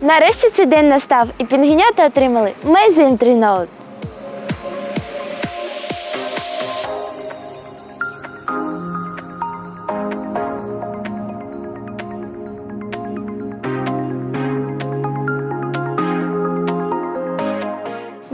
Нарешті цей день настав, і пінгенята отримали Meizu M3 Note.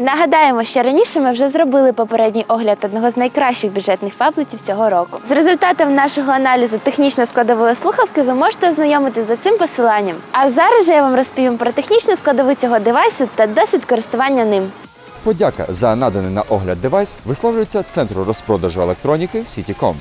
Нагадаємо, що раніше ми вже зробили попередній огляд одного з найкращих бюджетних фаблетів цього року. З результатом нашого аналізу технічно-складової слухавки ви можете ознайомитися за цим посиланням. А зараз же я вам розповім про технічну складову цього девайсу та досвід користування ним. Подяка за наданий на огляд девайс висловлюється Центру розпродажу електроніки Сітіком.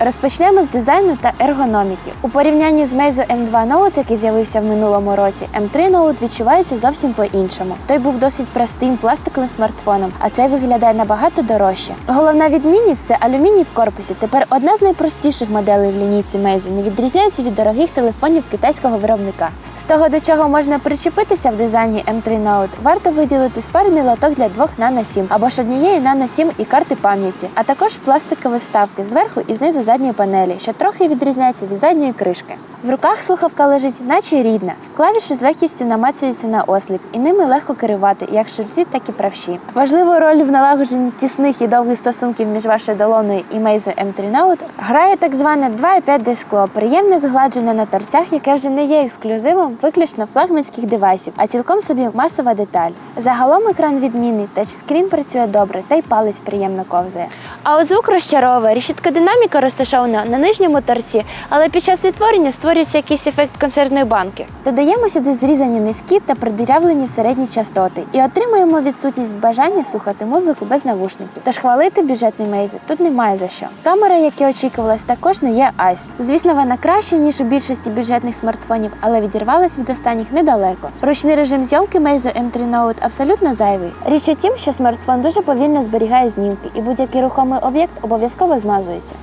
Розпочнемо з дизайну та ергономіки. У порівнянні з Meizu M2 Note, який з'явився в минулому році, M3 Note відчувається зовсім по-іншому. Той був досить простим пластиковим смартфоном, а цей виглядає набагато дорожче. Головна відмінність це алюміній в корпусі. Тепер одна з найпростіших моделей в лінійці Meizu не відрізняється від дорогих телефонів китайського виробника. З того, до чого можна причепитися в дизайні M3 Note, варто виділити спарений лоток для двох Nano 7 або ж однієї Nano 7 і карти пам'яті, а також пластикові вставки зверху і знизу задньої панелі, що трохи відрізняється від задньої кришки. В руках слухавка лежить, наче рідна. Клавіші з легкістю намацуються на осліп, і ними легко керувати як шульці, так і правші. Важливу роль в налагодженні тісних і довгих стосунків між вашою долоною і Meizu M3 Note грає так зване 2,5D скло, приємне згладжене на торцях, яке вже не є ексклюзивом виключно флагманських девайсів, а цілком собі масова деталь. Загалом екран відмінний, тачскрін працює добре, та й палець приємно ковзає. А от звук розчаровує. Рішітка динаміка розташована на нижньому торці, але під час відтворення створюється якийсь ефект концертної банки. Додаємо сюди зрізані низькі та продирявлені середні частоти і отримуємо відсутність бажання слухати музику без навушників. Тож хвалити бюджетний Meizu тут немає за що. Камера, як і очікувалось, також не є айс. Звісно, вона краще ніж у більшості бюджетних смартфонів, але відірвалась від останніх недалеко. Ручний режим зйомки Meizu M3 Note абсолютно зайвий. Річ у тім, що смартфон дуже повільно зберігає знімки, і будь-який рухомий об'єкт обов'язково змазується.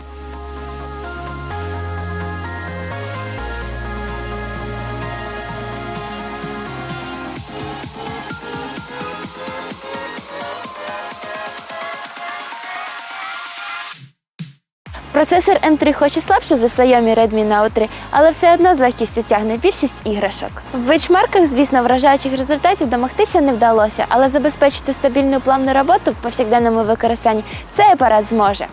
Процесор M3 хоч і слабше за Xiaomi Redmi Note 3, але все одно з легкістю тягне більшість іграшок. В бенчмарках, звісно, вражаючих результатів домогтися не вдалося, але забезпечити стабільну плавну роботу в повсякденному використанні цей апарат зможе.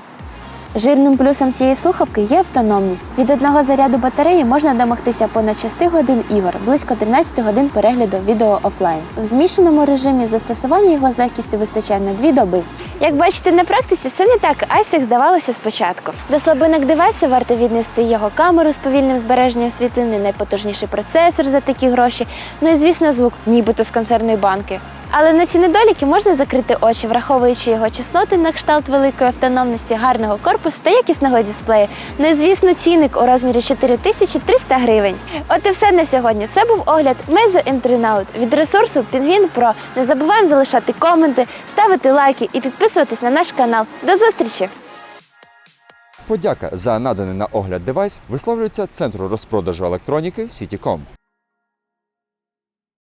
Жирним плюсом цієї слухавки є автономність. Від одного заряду батареї можна домогтися понад 6 годин ігор, близько 13 годин перегляду відео офлайн. В змішаному режимі застосування його з легкістю вистачає на 2 доби. Як бачите на практиці, це не так ась як здавалося спочатку. До слабинок девайсу варто віднести його камеру з повільним збереженням світлини, найпотужніший процесор за такі гроші, ну і звісно звук, нібито з концерної банки. Але на ці недоліки можна закрити очі, враховуючи його чесноти на кшталт великої автономності, гарного корпусу та якісного дисплею. Ну і звісно, цінник у розмірі 4300 гривень. От і все на сьогодні. Це був огляд Meizu M3 від ресурсу Penguin Pro. Не забуваємо залишати коменти, ставити лайки і підписуватись на наш канал. До зустрічі! Подяка за наданий на огляд девайс висловлюється Центру розпродажу електроніки Сітіком.